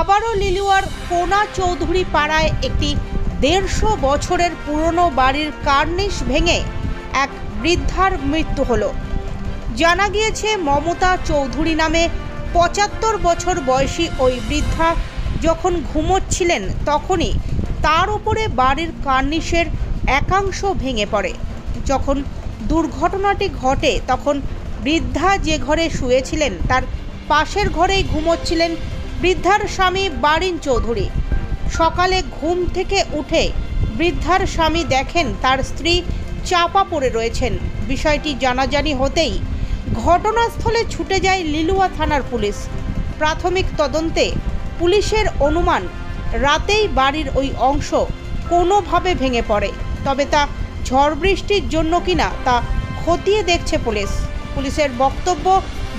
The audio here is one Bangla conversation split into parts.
আবারও লিলুয়ার কোনা চৌধুরী পাড়ায় একটি দেড়শো বছরের পুরনো বাড়ির কার্নিশ ভেঙে এক বৃদ্ধার মৃত্যু হলো। জানা গিয়েছে, মমতা চৌধুরী নামে পঁচাত্তর বছর বয়সী ওই বৃদ্ধা যখন ঘুমোচ্ছিলেন, তখনই তার উপরে বাড়ির কার্নিশের একাংশ ভেঙে পড়ে। যখন দুর্ঘটনাটি ঘটে, তখন বৃদ্ধা যে ঘরে শুয়েছিলেন, তার পাশের ঘরেই ঘুমোচ্ছিলেন বৃদ্ধার স্বামী বারিন চৌধুরী। সকালে ঘুম থেকে উঠে বৃদ্ধার স্বামী দেখেন তার স্ত্রী চাপা পড়ে রয়েছেন। বিষয়টি জানাজানি হতেই ঘটনাস্থলে ছুটে যায় লিলুয়া থানার পুলিশ। প্রাথমিক তদন্তে পুলিশের অনুমান, রাতেই বাড়ির ওই অংশ কোনোভাবে ভেঙে পড়ে, তবে তা ঝড় বৃষ্টির জন্য কিনা তা খতিয়ে দেখছে পুলিশ। পুলিশের বক্তব্য,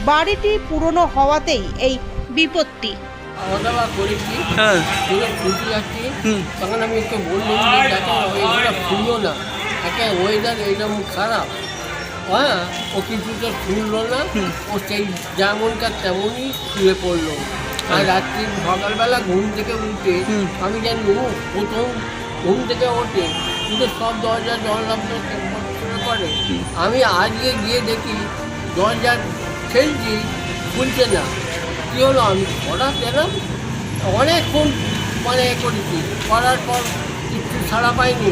বাড়িটি পুরনো হওয়াতেই এই বিপত্তি। খাওয়া দাওয়া করেছি হ্যাঁ। যাচ্ছি তখন আমি একটু বললাম যে দেখো এইগুলো খুললো না। একে ওয়েদার এইরকম খারাপ। হ্যাঁ ও কিছুটা শুনলো না। ও সেই যেমনকার তেমনই শুয়ে পড়ল। আর রাত্রি সকালবেলা ঘুম থেকে উঠে আমি জানি ও প্রথম ঘুম থেকে ওঠে। কিন্তু সব দরজা দরজা করে আমি আজকে গিয়ে দেখি দরজা ঠেলছি খুলছে না। কী হলো? আমি অর্ডার দিলাম অনেকক্ষণ মানে এ করেছি। করার পর কিছু ছাড়া পাইনি।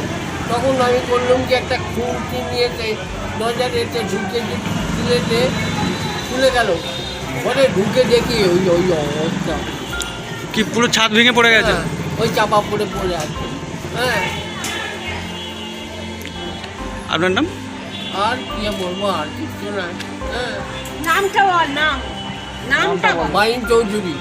তখন আমি করলাম যে একটা খুঁটি নিয়েছে দরজার এতে ঢুকে তুলে দিয়ে খুলে গেল। ঘরে ঢুকে দেখি ওই ওই অবস্থা। কি পুরো ছাদ ভেঙে পড়ে গেছে? হ্যাঁ, ওই চাপা পড়ে পড়ে আছে। হ্যাঁ। আপনার নাম? আর কি আর বলব আর কিছু না। হ্যাঁ। নামটা বল নাম। নামটা বল বাইন চৌধুরী